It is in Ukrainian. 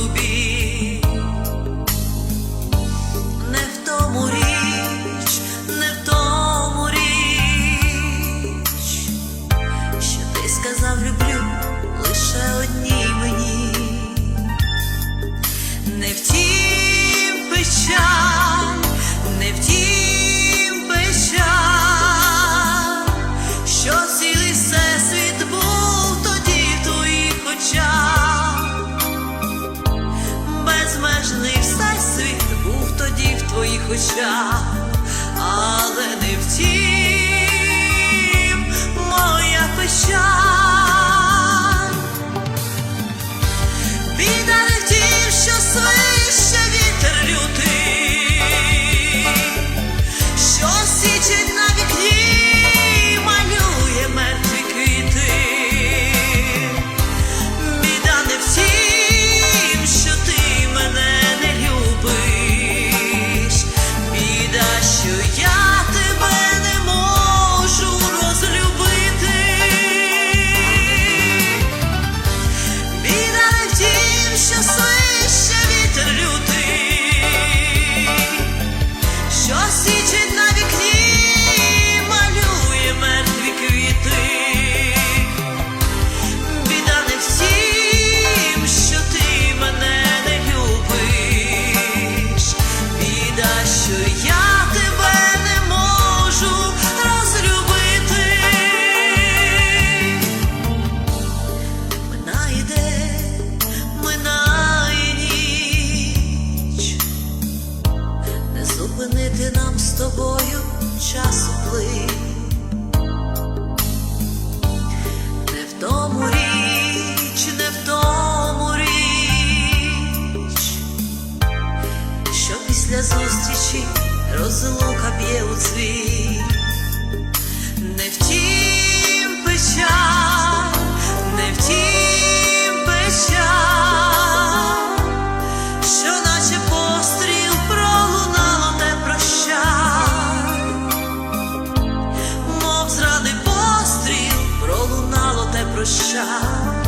will be Страшний всесвіт був тоді в твоїх очах, але не в тій. з тобою час плив не в тому рік. a shot.